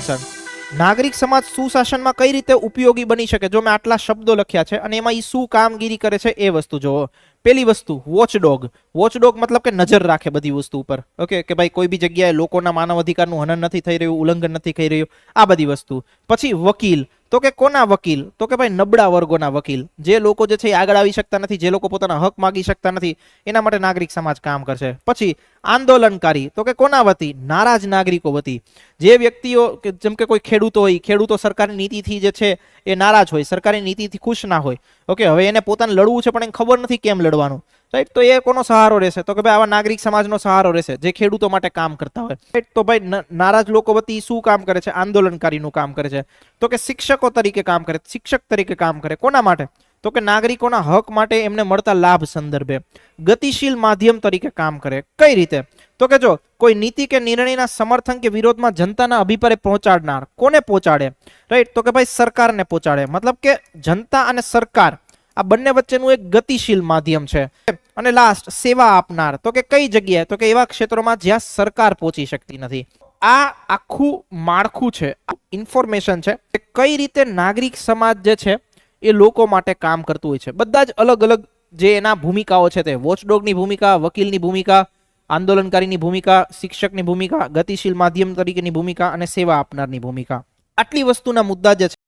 Concern નાગરિક સમાજ સુશાસનમાં કઈ રીતે ઉપયોગી બની શકે? જો મેં આટલા શબ્દો લખ્યા છે અને એમાં એ શું કામગીરી કરે છે એ વસ્તુ જોવો પેલી વસ્તુ વોચડોગ વોચડોગ મતલબ કે નજર રાખે બધી વસ્તુ ઉપર. ઓકે? કે ભાઈ કોઈ બી જગ્યાએ લોકોના માનવ અધિકારનું હનન નથી થઈ રહ્યું, ઉલ્લંઘન નથી થઈ રહ્યું, આ બધી વસ્તુ. પછી વકીલ તો કે કોના વકીલ? તો કે ભાઈ નબળા વર્ગોના વકીલ. જે લોકો જે છે એ આગળ આવી શકતા નથી, જે લોકો પોતાના હક માગી શકતા નથી, એના માટે નાગરિક સમાજ કામ કરશે. પછી આંદોલનકારી, તો કે કોના વતી? નારાજ નાગરિકો વતી. જે વ્યક્તિઓ કે જેમ કે કોઈ ખેડૂતો હોય, ખેડૂતો સરકારની નીતિથી જે છે એ નારાજ હોય સરકારી નીતિથી ખુશ ના હોય. ઓકે, હવે એને પોતાને લડવું છે પણ એને ખબર નથી કેમ લડવાનું. રાઈટ તો એ કોનો સહારો રહેશે? તો કે ભાઈ આવા નાગરિક સમાજનો સહારો રહેશે, જે ખેડૂતો માટે કામ કરતા હોય. રાઈટ તો ભાઈ નારાજ લોકો વતી શું કામ કરે છે? આંદોલનકારીનું કામ કરે છે. તો કે શિક્ષકો તરીકે કામ કરે, શિક્ષક તરીકે કામ કરે. કોના માટે? તો કે નાગરિકોના હક માટે એમને મળતા લાભ સંદર્ભે ગતિશીલ માધ્યમ તરીકે કામ કરે. કઈ રીતે? તો કે જો કોઈ નીતિ કે નિર્ણયના સમર્થન કે વિરોધમાં જનતાના અભિપ્રાય પહોંચાડનાર કોને પહોંચાડે? રાઈટ તો કે ભાઈ સરકારને પહોંચાડે. મતલબ કે જનતા અને સરકાર આ બંને વચ્ચેનું એક ગતિશીલ માધ્યમ છે. અને લાસ્ટ સેવા આપનાર. તો કે કઈ જગ્યાએ? તો કે એવા ક્ષેત્રોમાં જ્યાં સરકાર પહોંચી શકતી નથી. આ આખું માળખું છે ઇન્ફોર્મેશન છે, કે કઈ રીતે નાગરિક સમાજ જે છે, એ લોકો માટે કામ કરતું હોય છે. બધા જ અલગ અલગ જે એના ભૂમિકાઓ છે તે વોચડોગની ભૂમિકા, વકીલની ભૂમિકા, આંદોલનકારીની ભૂમિકા, શિક્ષકની ભૂમિકા, ગતિશીલ માધ્યમ તરીકેની ભૂમિકા અને સેવા આપનારની ભૂમિકા. આટલી વસ્તુના મુદ્દા જે છે